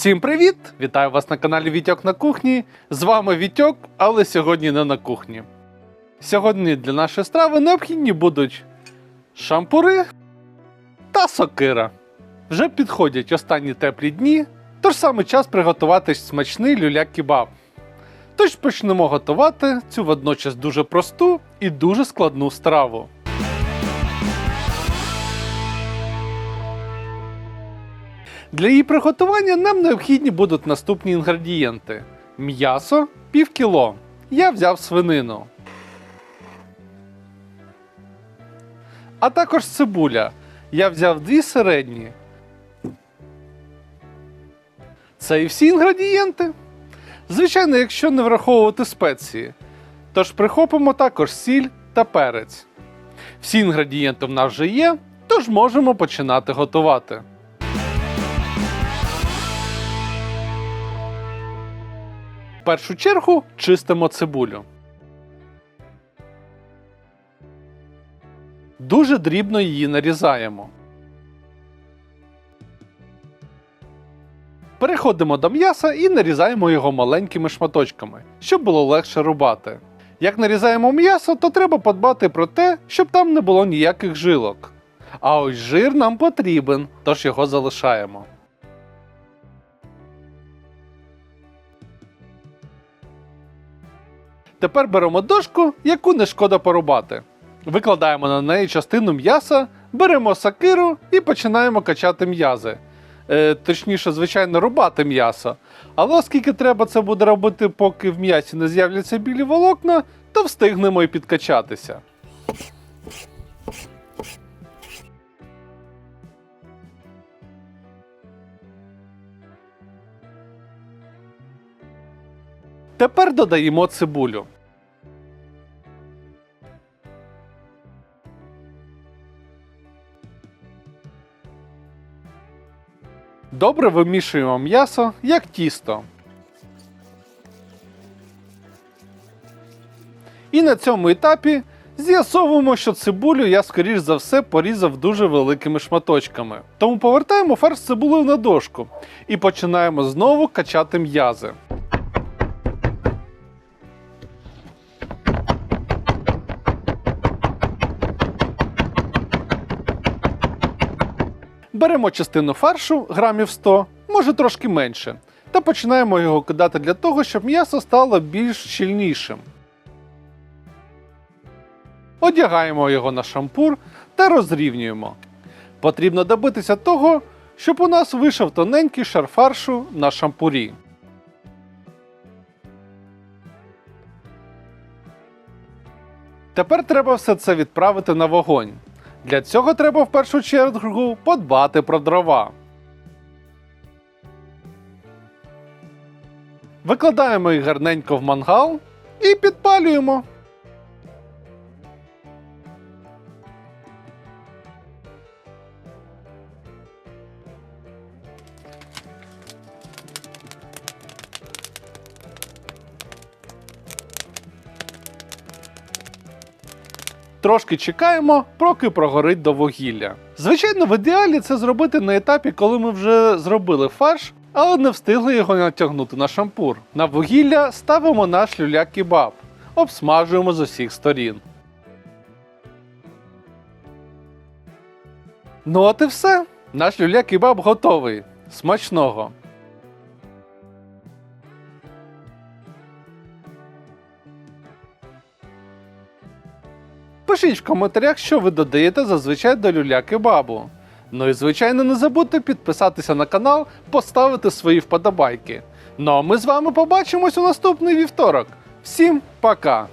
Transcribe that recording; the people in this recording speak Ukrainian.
Всім привіт! Вітаю вас на каналі Вітьок на кухні. З вами Вітьок, але сьогодні не на кухні. Сьогодні для нашої страви необхідні будуть шампури та сокира. Вже підходять останні теплі дні, тож саме час приготувати смачний люля-кебаб. Тож почнемо готувати цю водночас дуже просту і дуже складну страву. Для її приготування нам необхідні будуть наступні інгредієнти: м'ясо пів кіло. Я взяв свинину. А також цибуля. Я взяв дві середні. Це і всі інгредієнти. Звичайно, якщо не враховувати спеції. Тож прихопимо також сіль та перець. Всі інгредієнти в нас вже є, тож можемо починати готувати. Першу чергу чистимо цибулю. Дуже дрібно її нарізаємо. Переходимо до м'яса і нарізаємо його маленькими шматочками, щоб було легше рубати. Як нарізаємо м'ясо, то треба подбати про те, щоб там не було ніяких жилок. А ось жир нам потрібен, тож його залишаємо. Тепер беремо дошку, яку не шкода порубати. Викладаємо на неї частину м'яса, беремо сакиру і починаємо качати м'язи. Е, точніше, звичайно, рубати м'ясо. Але оскільки треба це буде робити, поки в м'ясі не з'являться білі волокна, то встигнемо і підкачатися. Тепер додаємо цибулю. Добре вимішуємо м'ясо як тісто. І на цьому етапі з'ясовуємо, що цибулю я, скоріш за все, порізав дуже великими шматочками. Тому повертаємо фарш цибулею на дошку і починаємо знову качати м'язи. Беремо частину фаршу, грамів 100, може трошки менше, та починаємо його кидати для того, щоб м'ясо стало більш щільнішим. Одягаємо його на шампур та розрівнюємо. Потрібно добитися того, щоб у нас вийшов тоненький шар фаршу на шампурі. Тепер треба все це відправити на вогонь. Для цього треба в першу чергу подбати про дрова. Викладаємо їх гарненько в мангал і підпалюємо. Трошки чекаємо, поки прогорить до вугілля. Звичайно, в ідеалі це зробити на етапі, коли ми вже зробили фарш, але не встигли його натягнути на шампур. На вугілля ставимо наш люля-кебаб, обсмажуємо з усіх сторін. Ну от і все. Наш люля-кебаб готовий. Смачного! Пишіть в коментарях, що ви додаєте зазвичай до люля-кебабу. Ну і звичайно не забудьте підписатися на канал, поставити свої вподобайки. Ну а ми з вами побачимось у наступний вівторок. Всім пока!